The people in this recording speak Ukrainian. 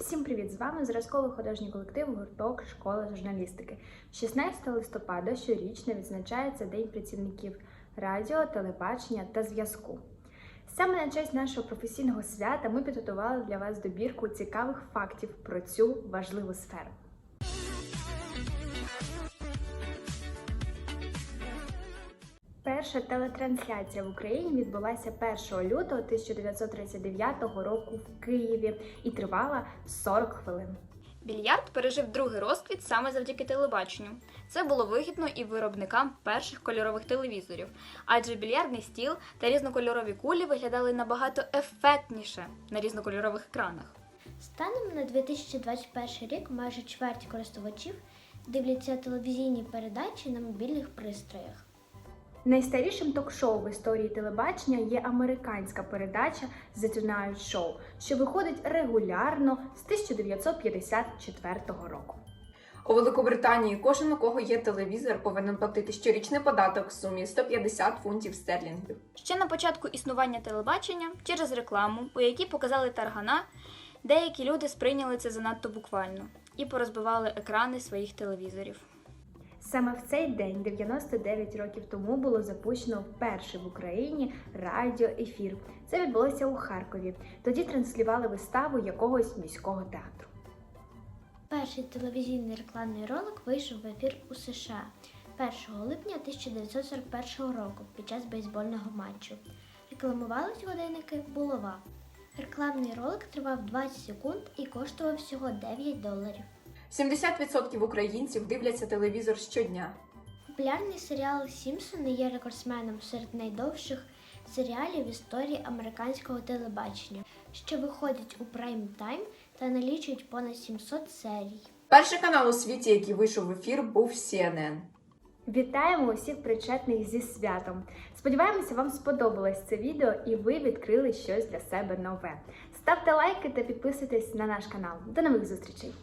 Всім привіт! З вами зразковий художній колектив гурток школи журналістики. 16 листопада щорічно відзначається День працівників радіо, телебачення та зв'язку. Саме на честь нашого професійного свята ми підготували для вас добірку цікавих фактів про цю важливу сферу. Перша телетрансляція в Україні відбулася 1 лютого 1939 року в Києві і тривала 40 хвилин. Більярд пережив другий розквіт саме завдяки телебаченню. Це було вигідно і виробникам перших кольорових телевізорів, адже більярдний стіл та різнокольорові кулі виглядали набагато ефектніше на різнокольорових екранах. Станом на 2021 рік майже чверть користувачів дивляться телевізійні передачі на мобільних пристроях. Найстарішим ток-шоу в історії телебачення є американська передача The Tonight Show, що виходить регулярно з 1954 року. У Великобританії кожен, у кого є телевізор, повинен платити щорічний податок в сумі 150 фунтів стерлінгів. Ще на початку існування телебачення через рекламу, у якій показали таргана, деякі люди сприйняли це занадто буквально і порозбивали екрани своїх телевізорів. Саме в цей день, 99 років тому, було запущено вперше в Україні радіоефір. Це відбулося у Харкові. Тоді транслювали виставу якогось міського театру. Перший телевізійний рекламний ролик вийшов в ефір у США 1 липня 1941 року під час бейсбольного матчу. Рекламувались годинники булава. Рекламний ролик тривав 20 секунд і коштував всього 9 доларів. 70% українців дивляться телевізор щодня. Популярний серіал Сімпсони є рекордсменом серед найдовших серіалів в історії американського телебачення, що виходять у прайм тайм та налічують понад 700 серій. Перший канал у світі, який вийшов в ефір, був CNN. Вітаємо усіх причетних зі святом! Сподіваємося, вам сподобалось це відео і ви відкрили щось для себе нове. Ставте лайки та підписуйтесь на наш канал. До нових зустрічей!